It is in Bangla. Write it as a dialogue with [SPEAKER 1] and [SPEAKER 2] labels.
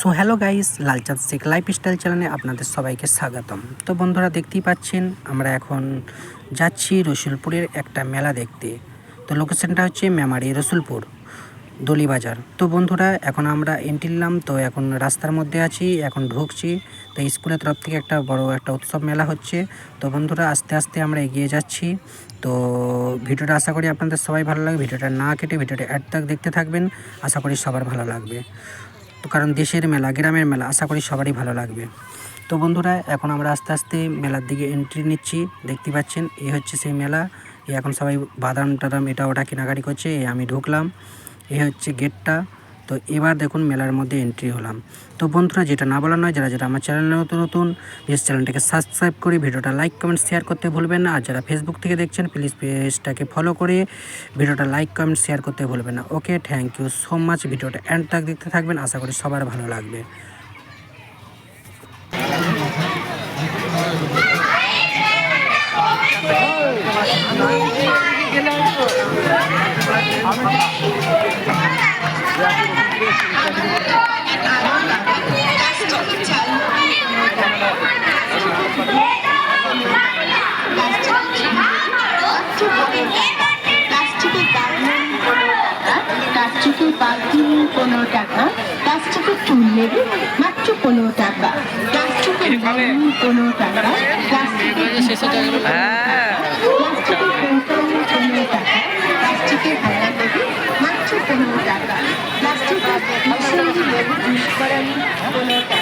[SPEAKER 1] So hello guys Lalchand Sheikh life style চ্যানেলে আপনাদের সবাইকে স্বাগতম। তো বন্ধুরা দেখতেই পাচ্ছেন, আমরা এখন যাচ্ছি রসুলপুরের একটা মেলা দেখতে। তো লোকেশনটা হচ্ছে মেমারি রসুলপুর। দলিবাজার। তো বন্ধুরা, এখন আমরা এন্ট্রি নিলাম। তো এখন রাস্তার মধ্যে আছি, এখন ঢুকছি। তো স্কুলের তরফ থেকে একটা বড় একটা উৎসব মেলা হচ্ছে। তো বন্ধুরা, আস্তে আস্তে আমরা এগিয়ে যাচ্ছি। তো ভিডিওটা আশা করি আপনাদের সবাই ভালো লাগবে। ভিডিওটা না কেটে ভিডিওটা অ্যাড তাক দেখতে থাকবেন। আশা করি সবার ভালো লাগবে। তো কারণ দেশের মেলা, গ্রামের মেলা, আশা করি সবারই ভালো লাগবে। তো বন্ধুরা, এখন আমরা আস্তে আস্তে মেলার দিকে এন্ট্রি নিচ্ছি। দেখতে পাচ্ছেন এই হচ্ছে সেই মেলা। এখন সবাই বাদাম টাদাম এটা ওটা কেনাকাটি করছে আমি ঢুকলাম। এই হচ্ছে গেটটা। তো এবার দেখুন মেলার মধ্যে এন্ট্রি হলাম। তো বন্ধুরা, যেটা না বলার নয়, যারা যারা আমার চ্যানেলে নতুন নতুন প্লিজ চ্যানেলটাকে সাবস্ক্রাইব করে ভিডিওটা লাইক কমেন্ট শেয়ার করতে ভুলবেন না। আর যারা ফেসবুক থেকে দেখছেন প্লিজ পেজটাকে ফলো করে ভিডিওটা লাইক কমেন্ট শেয়ার করতে ভুলবেন না। Okay thank you so much ভিডিওটা এন্ড তাক দেখতে থাকবেন। আশা করি সবার ভালো লাগবে।
[SPEAKER 2] প্লাস্টিকের গার্মেন্ট পনেরো টাকা প্লাস্টিকের বালতি পনেরো টাকা প্লাস্টিকের চুল নেবে মাত্র পনেরো টাকা প্লাস্টিকের পনেরো টাকা প্লাস্টিকের
[SPEAKER 3] Okay.